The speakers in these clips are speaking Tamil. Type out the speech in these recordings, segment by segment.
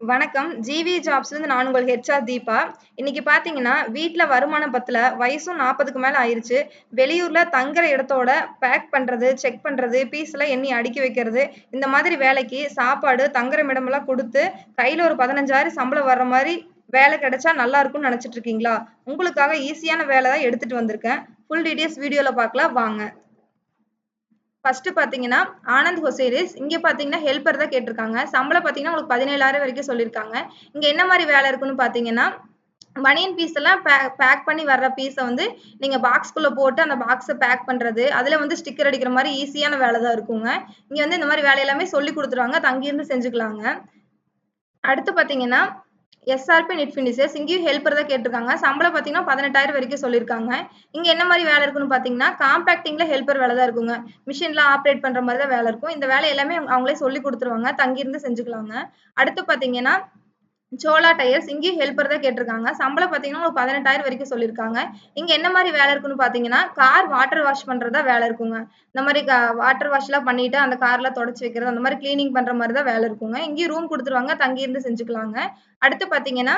வணக்கம். ஜிவி ஜாப்ஸ்லேருந்து நான் உங்கள் ஹெச்ஆர் தீபா. இன்னைக்கு பார்த்தீங்கன்னா வீட்டில் வருமானம் பத்தில் வயசும் நாற்பதுக்கு மேலே ஆயிருச்சு. வெளியூரில் தங்குற இடத்தோட பேக் பண்ணுறது செக் பண்ணுறது எல்லாம் எண்ணி அடுக்கி வைக்கிறது இந்த மாதிரி வேலைக்கு சாப்பாடு தங்குற இடமெல்லாம் கொடுத்து கையில் ஒரு பதினஞ்சாயிரம் சம்பளம் வர்ற மாதிரி வேலை கிடைச்சா நல்லா இருக்கும்னு நினச்சிட்டு இருக்கீங்களா? உங்களுக்காக ஈஸியான வேலை தான் எடுத்துகிட்டு வந்திருக்கேன். ஃபுல் டீட்டெயில்ஸ் வீடியோவில் பார்க்கலாம் வாங்க. ஃபர்ஸ்ட் பார்த்தீங்கன்னா ஆனந்த் ஹொசேரிஸ். இங்கே பார்த்தீங்கன்னா ஹெல்ப்பர் தான் கேட்டிருக்காங்க. சம்பளம் பார்த்தீங்கன்னா உங்களுக்கு பதினேழாயிரம் வரைக்கும் சொல்லியிருக்காங்க. இங்கே என்ன மாதிரி வேலை இருக்குன்னு பார்த்தீங்கன்னா பனியன் பீஸ் எல்லாம் பேக் பண்ணி வர்ற பீஸை வந்து நீங்கள் பாக்ஸ்குள்ளே போட்டு அந்த பாக்ஸை பேக் பண்ணுறது அதில் வந்து ஸ்டிக்கர் அடிக்கிற மாதிரி ஈஸியான வேலை தான் இருக்குங்க. இங்கே வந்து இந்த மாதிரி வேலை எல்லாமே சொல்லி கொடுத்துருவாங்க தங்கியிருந்து செஞ்சுக்கலாங்க. அடுத்து பார்த்தீங்கன்னா எஸ்ஆர்பி நெட் ஃபினிஷர்ஸ் இங்கேயும் ஹெல்ப்பர் தான் கேட்டிருக்காங்க. சம்பளம் பார்த்தீங்கன்னா பதினெட்டாயிரம் வரைக்கும் சொல்லியிருக்காங்க. இங்கே என்ன மாதிரி வேலை இருக்குன்னு பார்த்தீங்கன்னா காம்பேக்டிங்கில் ஹெல்ப்பர் வேலை தான் இருக்குங்க. மிஷின்லாம் ஆப்ரேட் பண்ணுற மாதிரி தான் வேலை இருக்கும். இந்த வேலை எல்லாமே அவங்களே சொல்லி கொடுத்துருவாங்க. தங்கியிருந்து செஞ்சுக்கலாங்க. அடுத்து பார்த்தீங்கன்னா சோலா டயர்ஸ் இங்கேயும் ஹெல்ப்பர் தான் கேட்டிருக்காங்க. சம்பளம் பார்த்தீங்கன்னா உங்களுக்கு பதினெட்டாயிரம் வரைக்கும் சொல்லியிருக்காங்க. இங்கே என்ன மாதிரி வேலை இருக்குன்னு பார்த்தீங்கன்னா கார் வாட்டர் வாஷ் பண்ணுறதா வேலை இருக்குங்க. இந்த மாதிரி வாட்டர் வாஷ்லாம் பண்ணிட்டு அந்த கார்லாம் தொடச்சி வைக்கிறது அந்த மாதிரி கிளீனிங் பண்ணுற மாதிரி தான் வேலை இருக்குங்க. இங்கேயும் ரூம் கொடுத்துருவாங்க தங்கியிருந்து செஞ்சுக்கலாங்க. அடுத்து பார்த்தீங்கன்னா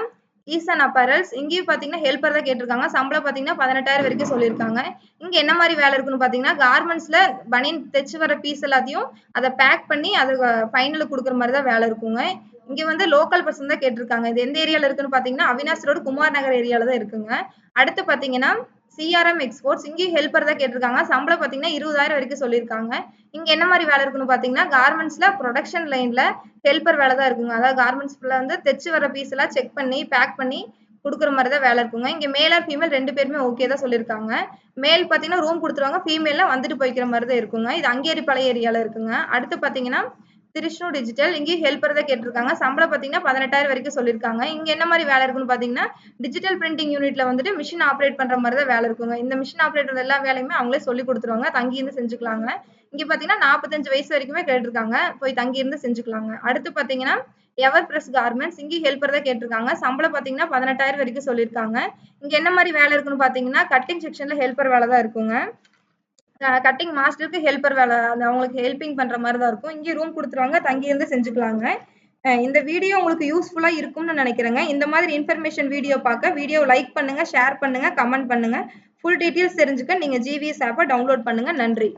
ஈசன் அப்பரல்ஸ் இங்கேயும் பார்த்தீங்கன்னா ஹெல்ப்பர் தான் கேட்டிருக்காங்க. சம்பளம் பார்த்தீங்கன்னா பதினெட்டாயிரம் வரைக்கும் சொல்லியிருக்காங்க. இங்கே என்ன மாதிரி வேலை இருக்குன்னு பார்த்தீங்கன்னா கார்மெண்ட்ஸில் பனியன் தைச்சு வர பீஸ் எல்லாத்தையும் அதை பேக் பண்ணி அது ஃபைனலுக்கு கொடுக்குற மாதிரி தான் வேலை இருக்குங்க. இங்க வந்து லோக்கல் பர்சன் தான் கேட்டிருக்காங்க. இது எந்த ஏரியால இருக்குன்னு பாத்தீங்கன்னா அவினாஸ் ரோடு குமார் நகர் ஏரியால தான் இருக்குங்க. அடுத்து பாத்தீங்கன்னா சிஆர்எம் எக்ஸ்போர்ட்ஸ் இங்கேயும் ஹெல்பர் தான் கேட்டிருக்காங்க. சம்பளம் பாத்தீங்கன்னா இருபதாயிரம் வரைக்கும் சொல்லியிருக்காங்க. இங்க என்ன மாதிரி வேலை இருக்குன்னு பாத்தீங்கன்னா கார்மெண்ட்ஸ்ல ப்ரொடக்ஷன் லைன்ல ஹெல்ப்பர் வேலை தான் இருக்குங்க. அதாவது கார்மெண்ட்ஸ் வந்து தைச்சு வர பீஸ் எல்லாம் செக் பண்ணி பேக் பண்ணி கொடுக்குற மாதிரி தான் வேலை இருக்குங்க. இங்க மேல் ஆர் ஃபீமேல் ரெண்டு பேருமே ஓகே தான் சொல்லியிருக்காங்க. மேல் பார்த்தீங்கன்னா ரூம் கொடுத்துருவாங்க. ஃபீமேல்லாம் வந்துட்டு போய்க்கிற மாதிரி தான் இருக்குங்க. இது அங்கேரி பழைய ஏரியால இருக்குங்க. அடுத்து பார்த்தீங்கன்னா திருஷ்ணு டிஜிட்டல் இங்கே ஹெல்ப்பர் தான் கேட்டிருக்காங்க. சம்பளம் பார்த்தீங்கன்னா பதினெட்டாயிரம் வரைக்கும் சொல்லியிருக்காங்க. இங்கே என்ன மாதிரி வேலை இருக்குன்னு பார்த்தீங்கன்னா டிஜிட்டல் பிரிண்டிங் யூனிட்ல வந்துட்டு மிஷின் ஆப்ரேட் பண்ணுற மாதிரி தான் வேலை இருக்குங்க. இந்த மிஷின் ஆப்ரேட் எல்லா வேலையுமே அவங்களே சொல்லி கொடுத்துருவாங்க. தங்கியிருந்து செஞ்சுக்கலாங்க. இங்கே பார்த்தீங்கன்னா நாற்பத்தஞ்சு வயசு வரைக்குமே கேட்டிருக்காங்க. போய் தங்கியிருந்து செஞ்சுக்கலாங்க. அடுத்து பார்த்தீங்கன்னா எவர் பிரஸ் கார்மெண்ட்ஸ் இங்கே ஹெல்ப்பர் தான் கேட்டிருக்காங்க. சம்பளம் பார்த்தீங்கன்னா பதினெட்டாயிரம் வரைக்கும் சொல்லியிருக்காங்க. இங்கே என்ன மாதிரி வேலை இருக்குன்னு பார்த்தீங்கன்னா கட்டிங் செக்ஷனில் ஹெல்ப்பர் வேலை தான் இருக்குங்க. கட்டிங் மாஸ்டருக்கு ஹெல்ப்பர் வேலை அந்த அவங்களுக்கு ஹெல்ப்பிங் பண்ணுற மாதிரி தான் இருக்கும். இங்கே ரூம் கொடுத்துருவாங்க தங்கியிருந்து செஞ்சுக்கலாங்க. இந்த வீடியோ உங்களுக்கு யூஸ்ஃபுல்லாக இருக்கும்னு நினைக்கிறேங்க. இந்த மாதிரி இன்ஃபர்மேஷன் வீடியோ பார்க்க வீடியோ லைக் பண்ணுங்கள் ஷேர் பண்ணுங்கள் கமெண்ட் பண்ணுங்கள் ஃபுல் டீட்டெயில்ஸ் தெரிஞ்சுக்க நீங்கள் ஜிவிஎஸ் ஆப்பை டவுன்லோட் பண்ணுங்கள் நன்றி.